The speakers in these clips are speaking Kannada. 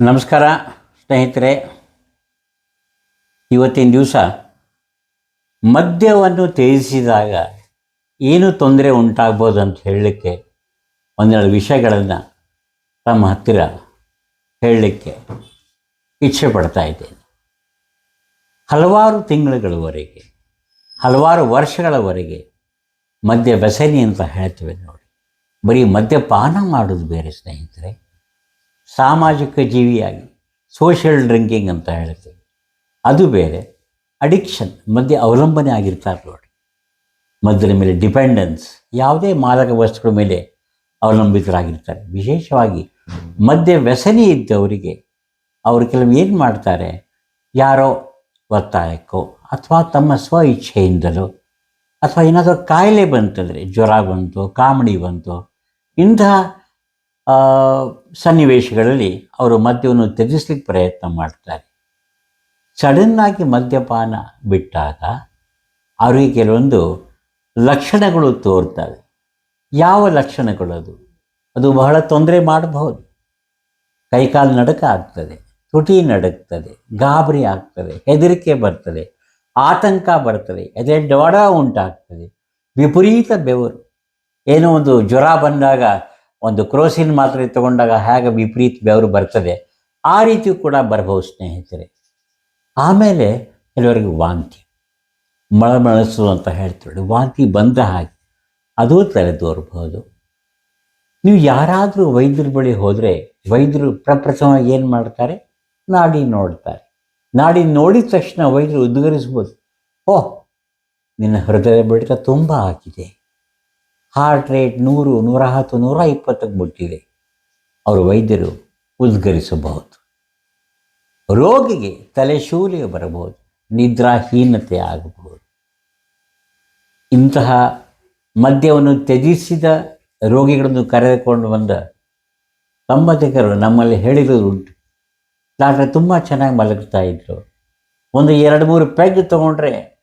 ನಮಸ್ಕಾರ, ಸ್ನೇಹಿತರೆ. ಇವತ್ತಿನ ದಿವಸ ಮದ್ಯವನ್ನು ತ್ಯಜಿಸಿದಾಗ ಏನು ತೊಂದರೆ ಉಂಟಾಗ್ಬೋದು ಅಂತ ಹೇಳಲಿಕ್ಕೆ ಒಂದೆರಡು ವಿಷಯಗಳನ್ನು ತಮ್ಮ ಹತ್ತಿರ ಹೇಳಲಿಕ್ಕೆ ಇಚ್ಛೆ ಪಡ್ತಾ ಇದ್ದೇನೆ. ಹಲವಾರು ತಿಂಗಳುಗಳವರೆಗೆ, ಹಲವಾರು ವರ್ಷಗಳವರೆಗೆ ಮದ್ಯ ವ್ಯಸನಿ ಅಂತ ಹೇಳ್ತೇವೆ ನೋಡಿ. ಬರೀ ಮದ್ಯಪಾನ ಮಾಡೋದು ಬೇರೆ, ಸ್ನೇಹಿತರೆ. ಸಾಮಾಜಿಕ ಜೀವಿಯಾಗಿ ಸೋಷಿಯಲ್ ಡ್ರಿಂಕಿಂಗ್ ಅಂತ ಹೇಳ್ತೀವಿ ಅದು ಬೇರೆ ಅಡಿಕ್ಷನ್ ಮಧ್ಯೆ ಅವಲಂಬನೆ ಆಗಿರ್ತಾರೆ ನೋಡಿ ಮದ್ಯದ ಮೇಲೆ ಡಿಪೆಂಡೆನ್ಸ್ ಯಾವುದೇ ಮಾದಕ ವಸ್ತುಗಳ ಮೇಲೆ ಅವಲಂಬಿತರಾಗಿರ್ತಾರೆ. ವಿಶೇಷವಾಗಿ ಮದ್ಯ ವ್ಯಸನಿ ಇದ್ದವರಿಗೆ ಅವರು ಕೆಲವು ಏನು ಮಾಡ್ತಾರೆ, ಯಾರೋ ಒತ್ತಾಯಕ್ಕೋ ಅಥವಾ ತಮ್ಮ ಸ್ವ ಇಚ್ಛೆಯಿಂದಲೋ ಅಥವಾ ಏನಾದರೂ ಕಾಯಿಲೆ ಬಂತಂದರೆ, ಜ್ವರ ಬಂತು, ಕಾಮಿಡಿ ಬಂತು, ಇಂತಹ ಸನ್ನಿವೇಶಗಳಲ್ಲಿ ಅವರು ಮದ್ಯವನ್ನು ತ್ಯಜಿಸ್ಲಿಕ್ಕೆ ಪ್ರಯತ್ನ ಮಾಡ್ತಾರೆ. ಸಡನ್ನಾಗಿ ಮದ್ಯಪಾನ ಬಿಟ್ಟಾಗ ಅವರಿಗೆ ಕೆಲವೊಂದು ಲಕ್ಷಣಗಳು ತೋರ್ತವೆ. ಯಾವ ಲಕ್ಷಣಗಳು ಅದು? ಅದು ಬಹಳ ತೊಂದರೆ ಮಾಡಬಹುದು. ಕೈಕಾಲು ನಡಕ ಆಗ್ತದೆ ತುಟಿ ನಡುಕ್ತದೆ ಗಾಬರಿ ಆಗ್ತದೆ, ಹೆದರಿಕೆ ಬರ್ತದೆ, ಆತಂಕ ಬರ್ತದೆ ಎದೆ ಡೊಡ ಉಂಟಾಗ್ತದೆ, ವಿಪರೀತ ಬೆವರು. ಏನೋ ಒಂದು ಜ್ವರ ಬಂದಾಗ ಒಂದು ಕ್ರೋಸಿನ್ ಮಾತ್ರೆ ತಗೊಂಡಾಗ ಹೇಗೆ ವಿಪರೀತ ಬೆವರು ಬರ್ತದೆ, ಆ ರೀತಿಯೂ ಕೂಡ ಬರಬಹುದು ಸ್ನೇಹಿತರೆ. ಆಮೇಲೆ ಕೆಲವರಿಗೆ ವಾಂತಿ ಮಳಮಳಸು ಅಂತ ಹೇಳ್ತಾರೆ ವಾಂತಿ ಬಂದ ಹಾಗೆ ಅದು ತಲೆದೋರ್ಬೋದು. ನೀವು ಯಾರಾದರೂ ವೈದ್ಯರ ಬಳಿ ಹೋದರೆ, ವೈದ್ಯರು ಪ್ರಪ್ರಥಮವಾಗಿ ಏನು ಮಾಡ್ತಾರೆ? ನಾಡಿ ನೋಡ್ತಾರೆ. ನಾಡಿ ನೋಡಿದ ತಕ್ಷಣ ವೈದ್ಯರು ಉದ್ಗರಿಸ್ಬೋದು, ಓಹ್, ನಿನ್ನ ಹೃದಯ ಬಡಿತ ತುಂಬ ಆಗಿದೆ. ಹಾರ್ಟ್ ರೇಟ್ ನೂರು ನೂರ ಹತ್ತು ನೂರ ಇಪ್ಪತ್ತಕ್ಕೆ ಮುಟ್ಟಿದೆ. ಅವರು ವೈದ್ಯರು ಉದ್ಗರಿಸಬಹುದು. ರೋಗಿಗೆ ತಲೆಶೂಲಿ ಬರಬಹುದು, ನಿದ್ರಾಹೀನತೆ ಆಗಬಹುದು. ಇಂತಹ ಮದ್ಯವನ್ನು ತ್ಯಜಿಸಿದ ರೋಗಿಗಳನ್ನು ಕರೆದುಕೊಂಡು ಬಂದ ಸಂಬಂಧಿಕರು ನಮ್ಮಲ್ಲಿ ಹೇಳಿರೋದುಂಟು ಡಾಕ್ಟ್ರೆ, ತುಂಬ ಚೆನ್ನಾಗಿ ಮಲಗ್ತಾ ಇದ್ರು. ಒಂದು ಎರಡು ಮೂರು ಪೆಗ್ ತಗೊಂಡ್ರೆ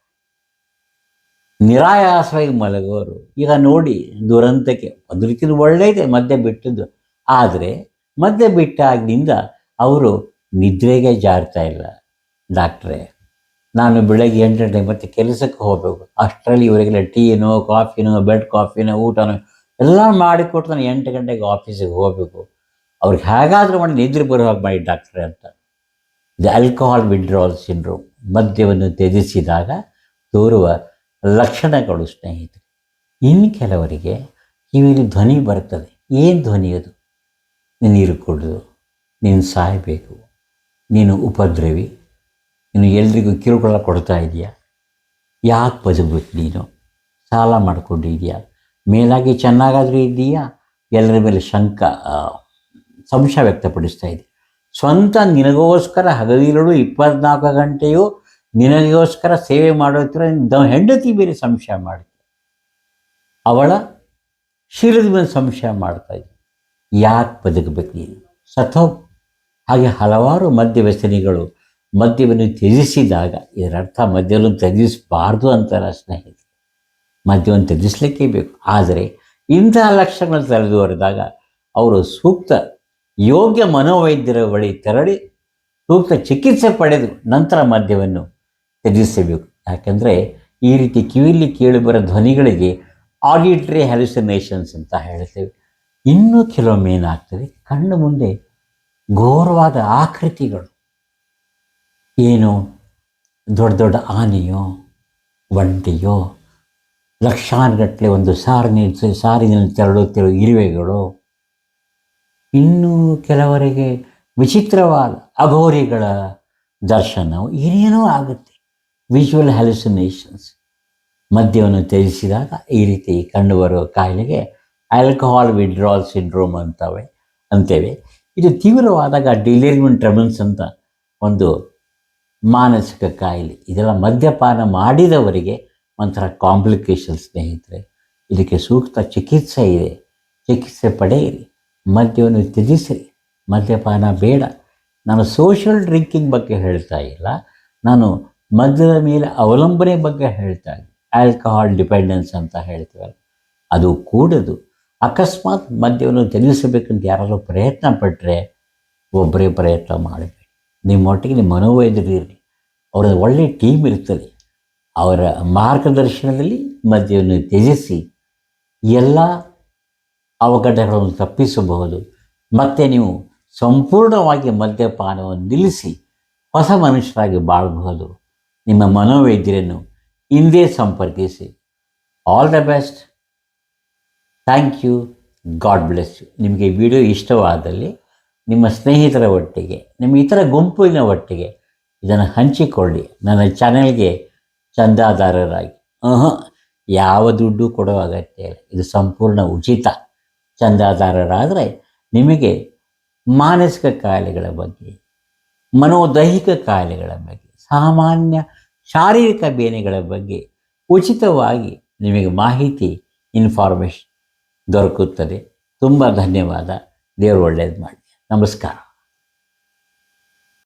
ನಿರಾಯಾಸವಾಗಿ ಮಲಗೋರು ಈಗ ನೋಡಿ, ದುರಂತಕ್ಕೆ ಅದಕ್ಕಿಂತ ರೀತಿಯಲ್ಲಿ ಒಳ್ಳೆಯದೇ ಮದ್ಯ ಬಿಟ್ಟದ್ದು ಆದರೆ ಮದ್ಯ ಬಿಟ್ಟಾಗಿನಿಂದ ಅವರು ನಿದ್ರೆಗೆ ಜಾರ್ತಾ ಇಲ್ಲ. ಡಾಕ್ಟ್ರೇ, ನಾನು ಬೆಳಗ್ಗೆ ಎಂಟು ಗಂಟೆ ಮತ್ತೆ ಕೆಲಸಕ್ಕೆ ಹೋಗಬೇಕು. ಅಷ್ಟರಲ್ಲಿ ಇವರಿಗೆಲ್ಲ ಟೀನೋ, ಕಾಫಿನೋ, ಬೆಡ್ ಕಾಫಿನೋ, ಊಟನೋ, ಎಲ್ಲ ಮಾಡಿಕೊಟ್ಟು ನಾನು ಎಂಟು ಗಂಟೆಗೆ ಆಫೀಸಿಗೆ ಹೋಗಬೇಕು. ಅವ್ರಿಗೆ ಹೇಗಾದರೂ ಮಾಡಿ ನಿದ್ರೆ ಬರೋ ಹಾಗೆ ಮಾಡಿ ಡಾಕ್ಟ್ರೇ ಅಂತ. The alcohol withdrawal syndrome. ಮದ್ಯವನ್ನು ತ್ಯಜಿಸಿದಾಗ ತೋರುವ ಲಕ್ಷಣಗಳು ಸ್ನೇಹಿತರೆ. ಇನ್ನು ಕೆಲವರಿಗೆ ಕಿವಿಲಿ ಧ್ವನಿ ಬರ್ತದೆ. ಏನು ಧ್ವನಿ ಅದು? ನೀನು ನೀರು ಕೊಡೋದು, ನೀನು ಸಾಯಬೇಕು, ನೀನು ಉಪದ್ರವಿ, ನೀನು ಎಲ್ರಿಗೂ ಕಿರುಕುಳ ಕೊಡ್ತಾ ಇದೆಯಾ? ಯಾಕೆ ಬದುಕಬೇಕು ನೀನು? ಸಾಲ ಮಾಡಿಕೊಂಡಿದೆಯಾ ಮೇಲಾಗಿ ಚೆನ್ನಾಗಾದರೂ ಇದೆಯಾ? ಎಲ್ಲರ ಮೇಲೆ ಶಂಕ ಸಂಶ ಸಂಶಯ ವ್ಯಕ್ತಪಡಿಸ್ತಾ ಇದೆ ಸ್ವಂತ ನಿನಗೋಸ್ಕರ ಹಗಲಿರುಳು ಇಪ್ಪತ್ನಾಲ್ಕು ಗಂಟೆಯೂ ನಿನಗೋಸ್ಕರ ಸೇವೆ ಮಾಡೋತ್ರ ಹೆಂಡತಿ ಬೇರೆ ಸಂಶಯ ಮಾಡಿ ಅವಳ ಶೀಲದ ಮೇಲೆ ಸಂಶಯ ಮಾಡ್ತಾ ಇದ್ದೆ ಯಾಕೆ ಬದುಕಬೇಕು ನೀನು? ಸಥೋ ಹಾಗೆ ಹಲವಾರು ಮದ್ಯ ವ್ಯಸನಿಗಳು ಮದ್ಯವನ್ನು ತ್ಯಜಿಸಿದಾಗ, ಇದರರ್ಥ ಮದ್ಯವನ್ನು ತ್ಯಜಿಸಬಾರ್ದು ಅಂತಾರೆ ಸ್ನೇಹಿತರು. ಮದ್ಯವನ್ನು ತ್ಯಜಿಸಲಿಕ್ಕೆ ಬೇಕು. ಆದರೆ ಇಂತಹ ಲಕ್ಷಣಗಳು ತೆರೆದುವರೆದಾಗ ಅವರು ಸೂಕ್ತ ಯೋಗ್ಯ ಮನೋವೈದ್ಯರ ಬಳಿ ತೆರಳಿ ಸೂಕ್ತ ಚಿಕಿತ್ಸೆ ಪಡೆದು ನಂತರ ಮದ್ಯವನ್ನು ತ್ಯಜಿಸಬೇಕು. ಯಾಕೆಂದರೆ ಈ ರೀತಿ ಕಿವಿಲಿ ಕೇಳಿಬರೋ ಧ್ವನಿಗಳಿಗೆ ಆಡಿಟ್ರಿ ಹ್ಯಾಲುಸಿನೇಷನ್ಸ್ ಅಂತ ಹೇಳ್ತೇವೆ. ಇನ್ನೂ ಕೆಲವೊಮ್ಮೆ ಏನಾಗ್ತದೆ? ಕಣ್ಣು ಮುಂದೆ ಘೋರವಾದ ಆಕೃತಿಗಳು. ಏನು? ದೊಡ್ಡ ದೊಡ್ಡ ಆನೆಯೋ, ಒಂಟೆಯೋ, ಲಕ್ಷಾನುಗಟ್ಟಲೆ ಒಂದು ಸಾರಿನ ಸಾರಿನಲ್ಲಿ ತೆರಳುತ್ತಿರುವ ಇರುವೆಗಳು. ಇನ್ನೂ ಕೆಲವರಿಗೆ ವಿಚಿತ್ರವಾದ ಅಘೋರಿಗಳ ದರ್ಶನವು ಏನೇನೋ ಆಗುತ್ತೆ. ವಿಜುವಲ್ ಹ್ಯಾಲುಸಿನೇಷನ್ಸ್ ಮದ್ಯವನ್ನು ತ್ಯಜಿಸಿದಾಗ ಈ ರೀತಿ ಕಂಡುಬರುವ ಕಾಯಿಲೆಗೆ ಆಲ್ಕೋಹಾಲ್ ವಿಡ್ರಾಲ್ ಸಿಂಡ್ರೋಮ್ ಅಂತವೆ, ಅಂತೇವೆ. ಇದು ತೀವ್ರವಾದಾಗ ಡಿಲೇರಿಯಂ ಟ್ರಬಲ್ಸ್ ಅಂತ ಒಂದು ಮಾನಸಿಕ ಕಾಯಿಲೆ. ಇದೆಲ್ಲ ಮದ್ಯಪಾನ ಮಾಡಿದವರಿಗೆ ಒಂಥರ ಕಾಂಪ್ಲಿಕೇಶನ್ ಸ್ನೇಹಿತರೆ. ಇದಕ್ಕೆ ಸೂಕ್ತ ಚಿಕಿತ್ಸೆ ಇದೆ. ಚಿಕಿತ್ಸೆ ಪಡೆಯಿರಿ. ಮದ್ಯವನ್ನು ತ್ಯಜಿಸಿರಿ. ಮದ್ಯಪಾನ ಬೇಡ. ನಾನು ಸೋಷಿಯಲ್ ಡ್ರಿಂಕಿಂಗ್ ಬಗ್ಗೆ ಹೇಳ್ತಾ ಇಲ್ಲ. ನಾನು ಮದ್ಯದ ಮೇಲೆ ಅವಲಂಬನೆ ಬಗ್ಗೆ ಹೇಳ್ತಾರೆ ಆಲ್ಕೋಹಾಲ್ ಡಿಪೆಂಡೆನ್ಸ್ ಅಂತ ಹೇಳ್ತೀವಲ್ಲ, ಅದು ಕೂಡದು. ಅಕಸ್ಮಾತ್ ಮದ್ಯವನ್ನು ತ್ಯಜಿಸಬೇಕಂತ ಯಾರಾದರೂ ಪ್ರಯತ್ನ ಪಟ್ಟರೆ ಒಬ್ಬರೇ ಪ್ರಯತ್ನ ಮಾಡಬೇಡಿ ನಿಮ್ಮೊಟ್ಟಿಗೆ ನಿಮ್ಮ ಮನೋವೈದ್ಯರು ಇರಲಿ. ಅವರ ಒಳ್ಳೆಯ ಟೀಮ್ ಇರ್ತದೆ. ಅವರ ಮಾರ್ಗದರ್ಶನದಲ್ಲಿ ಮದ್ಯವನ್ನು ತ್ಯಜಿಸಿ ಎಲ್ಲ ಅವಘಡಗಳನ್ನು ತಪ್ಪಿಸಬಹುದು. ಮತ್ತು ನೀವು ಸಂಪೂರ್ಣವಾಗಿ ಮದ್ಯಪಾನವನ್ನು ನಿಲ್ಲಿಸಿ ಹೊಸ ಮನುಷ್ಯರಾಗಿ ಬಾಳಬಹುದು. ನಿಮ್ಮ ಮನೋವೈದ್ಯರನ್ನು ಇಂದೇ ಸಂಪರ್ಕಿಸಿ. All the best thank you God bless you ನಿಮಗೆ ವಿಡಿಯೋ ಇಷ್ಟವಾದಲ್ಲಿ ನಿಮ್ಮ ಸ್ನೇಹಿತರ ಒಟ್ಟಿಗೆ, ನಿಮ್ಮ ಇತರ ಗುಂಪಿನ ಒಟ್ಟಿಗೆ ಇದನ್ನು ಹಂಚಿಕೊಳ್ಳಿ. ನನ್ನ ಚಾನೆಲ್ಗೆ ಚಂದಾದಾರರಾಗಿ. ಯಾವ ದುಡ್ಡು ಕೊಡೋ ಅಗತ್ಯ ಇಲ್ಲ. ಇದು ಸಂಪೂರ್ಣ ಉಚಿತ. ಚಂದಾದಾರರಾದರೆ ನಿಮಗೆ ಮಾನಸಿಕ ಕಾಯಿಲೆಗಳ ಬಗ್ಗೆ, ಮನೋದೈಹಿಕ ಕಾಯಿಲೆಗಳ ಬಗ್ಗೆ ಸಾಮಾನ್ಯ ಶಾರೀರಿಕ ಬೇನೆಗಳ ಬಗ್ಗೆ ಉಚಿತವಾಗಿ ನಿಮಗೆ ಮಾಹಿತಿ ಇನ್ಫಾರ್ಮೇಷನ್ ದೊರಕುತ್ತದೆ. ತುಂಬ ಧನ್ಯವಾದ. ದೇವರು ಒಳ್ಳೆಯದು ಮಾಡಿ ನಮಸ್ಕಾರ.